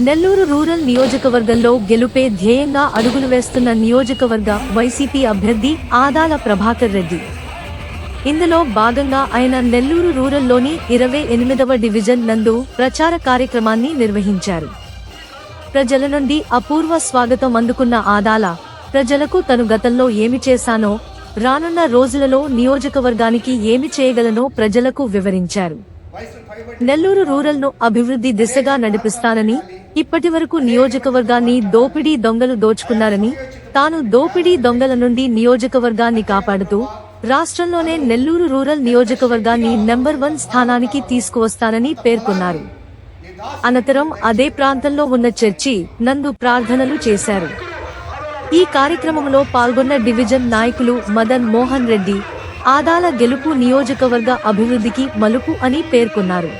Nellore rural నియోజకవర్గంలో గెలుపే ధ్యేయంగా అడుగులు వేస్తున్న నియోజకవర్గ వైసీపీ అభ్యర్థి ఆదాల ప్రభాకర్ రెడ్డి. ఇందులో భాగంగా ఆయన నెల్లూరు రూరల్లోని ఇరవై ఎనిమిదవ డివిజన్ నందు ప్రచార కార్యక్రమాన్ని నిర్వహించారు. ప్రజల నుండి అపూర్వ స్వాగతం అందుకున్న ఆదాల ప్రజలకు తను గతంలో ఏమి చేశానో రానున్న రోజులలో నియోజకవర్గానికి ఏమి చేయగలనో ప్రజలకు వివరించారు. నెల్లూరు రూరల్ను అభివృద్ధి దిశగా నడిపిస్తానని ఇప్పటి వరకు నియోజకవర్గాన్ని దోపిడీ దొంగలు దోచుకున్నారని తాను దోపిడీ దొంగల నుండి నియోజకవర్గాన్ని కాపాడుతూ రాష్ట్రంలోనే నెల్లూరు రూరల్ నియోజకవర్గాన్ని నెంబర్ వన్ స్థానానికి తీసుకువస్తానని పేర్కొన్నారు. అనంతరం అదే ప్రాంతంలో ఉన్న చర్చి నందు ప్రార్థనలు చేశారు. ఈ కార్యక్రమంలో పాల్గొన్న డివిజన్ నాయకులు మదన్ మోహన్ రెడ్డి ఆదాల గెలుపు నియోజకవర్గ అభివృద్ధికి మలుపు అని పేర్కొన్నారు.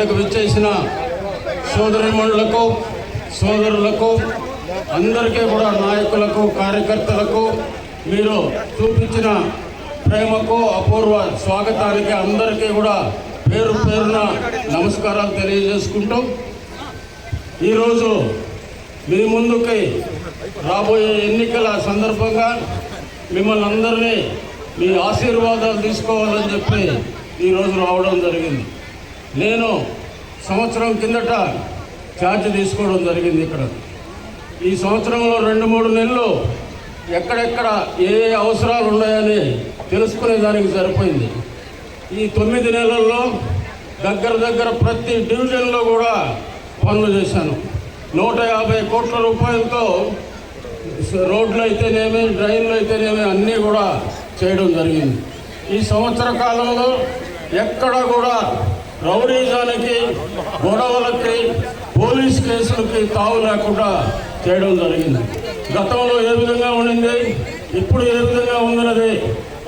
ఇక్కడికి విచ్చేసిన సోదరిమణులకు సోదరులకు అందరికీ కూడా నాయకులకు కార్యకర్తలకు మీరు చూపించిన ప్రేమకు అపూర్వ స్వాగతానికి అందరికీ కూడా పేరు పేరున నమస్కారాలు తెలియజేసుకుంటూ ఈరోజు మీ ముందుకి రాబోయే ఎన్నికల సందర్భంగా మిమ్మల్ని అందరినీ మీ ఆశీర్వాదాలు తీసుకోవాలని చెప్పి ఈరోజు రావడం జరిగింది. నేను సంవత్సరం కిందట ఛార్జ్ తీసుకోవడం జరిగింది ఇక్కడ. ఈ సంవత్సరంలో రెండు మూడు నెలలు ఎక్కడెక్కడ ఏ ఏ అవసరాలు ఉన్నాయని తెలుసుకునే దానికి సరిపోయింది. ఈ తొమ్మిది నెలల్లో దగ్గర దగ్గర ప్రతి డివిజన్లో కూడా పనులు చేశాను. నూట యాభై కోట్ల రూపాయలతో రోడ్లు అయితేనేమి డ్రైన్లు అయితేనేమి అన్నీ కూడా చేయడం జరిగింది. ఈ సంవత్సర కాలంలో ఎక్కడ కూడా రౌడీజాలకి గొడవలకి పోలీస్ కేసులకి తావు లేకుండా చేయడం జరిగింది. గతంలో ఏ విధంగా ఉండింది? ఇప్పుడు ఏ విధంగా ఉందన్నది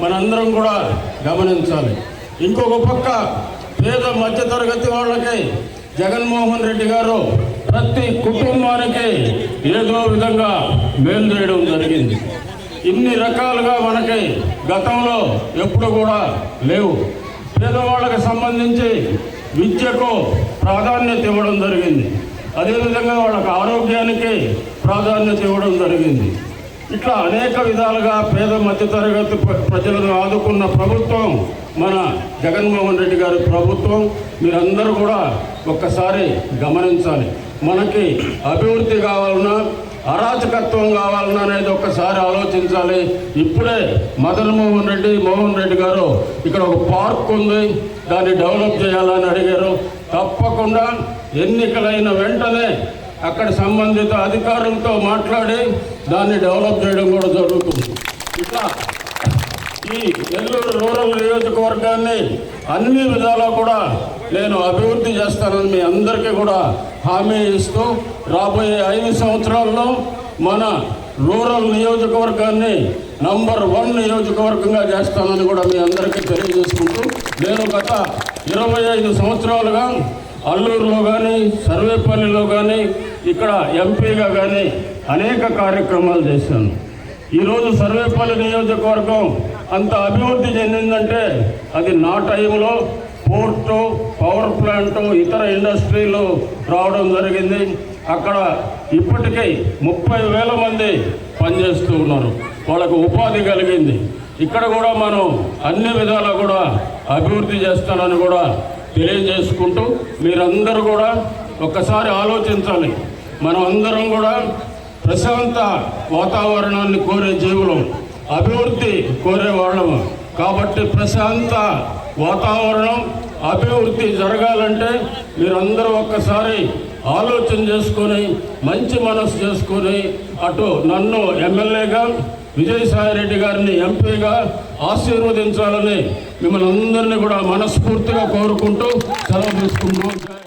మనందరం కూడా గమనించాలి. ఇంకొక పక్క పేద మధ్యతరగతి వాళ్ళకి జగన్మోహన్ రెడ్డి గారు ప్రతి కుటుంబానికి ఏదో విధంగా మేలు చేయడం జరిగింది. ఇన్ని రకాలుగా మనకి గతంలో ఎప్పుడు కూడా లేవు. పేదవాళ్ళకు సంబంధించి విద్యకు ప్రాధాన్యత ఇవ్వడం జరిగింది. అదేవిధంగా వాళ్ళకి ఆరోగ్యానికి ప్రాధాన్యత ఇవ్వడం జరిగింది. ఇట్లా అనేక విధాలుగా పేద మధ్యతరగతి ప్రజలను ఆదుకున్న ప్రభుత్వం మన జగన్మోహన్ రెడ్డి గారి ప్రభుత్వం. మీరందరూ కూడా ఒక్కసారి గమనించాలి. మనకి అభివృద్ధి కావాలన్నా అరాచకత్వం కావాలన్నా అనేది ఒక్కసారి ఆలోచించాలి. ఇప్పుడే మదన్ మోహన్ రెడ్డి మోహన్ రెడ్డి గారు ఇక్కడ ఒక పార్క్ ఉంది. దాన్ని డెవలప్ చేయాలని అడిగారు. తప్పకుండా ఎన్నికలైన వెంటనే అక్కడ సంబంధిత అధికారులతో మాట్లాడి దాన్ని డెవలప్ చేయడం కూడా జరుగుతుంది. ఇట్లా ఈ నెల్లూరు రూరల్ నియోజకవర్గాన్ని అన్ని విధాలా కూడా నేను అభివృద్ధి చేస్తానని మీ అందరికీ కూడా హామీ ఇస్తూ రాబోయే ఐదు సంవత్సరాల్లో మన రూరల్ నియోజకవర్గాన్ని నంబర్ వన్ నియోజకవర్గంగా చేస్తానని కూడా మీ అందరికీ తెలియజేసుకుంటూ నేను గత ఇరవై ఐదు సంవత్సరాలుగా అల్లూరులో కానీ సర్వేపల్లిలో కానీ ఇక్కడ ఎంపీగా కానీ అనేక కార్యక్రమాలు చేశాను. ఈరోజు సర్వేపల్లి నియోజకవర్గం అంత అభివృద్ధి చెందిందంటే అది నా టైంలో పోర్టు పవర్ ప్లాంటు ఇతర ఇండస్ట్రీలు రావడం జరిగింది. అక్కడ ఇప్పటికీ ముప్పై వేల మంది పనిచేస్తూ ఉన్నారు. వాళ్ళకు ఉపాధి కలిగింది. ఇక్కడ కూడా మనం అన్ని విధాలా కూడా అభివృద్ధి చేస్తానని కూడా తెలియజేసుకుంటూ మీరందరూ కూడా ఒక్కసారి ఆలోచించాలి. మనం అందరం కూడా ప్రశాంత వాతావరణాన్ని కోరే జీవులం అభివృద్ధి కోరే వాళ్ళము కాబట్టి ప్రశాంత వాతావరణం అభివృద్ధి జరగాలంటే మీరందరూ ఒక్కసారి ఆలోచన చేసుకొని మంచి మనసు చేసుకొని అటు నన్ను ఎమ్మెల్యేగా విజయసాయి రెడ్డి గారిని ఎంపీగా ఆశీర్వదించాలని మిమ్మల్ని అందరినీ కూడా మనస్ఫూర్తిగా కోరుకుంటూ సెలవు తీసుకుంటూ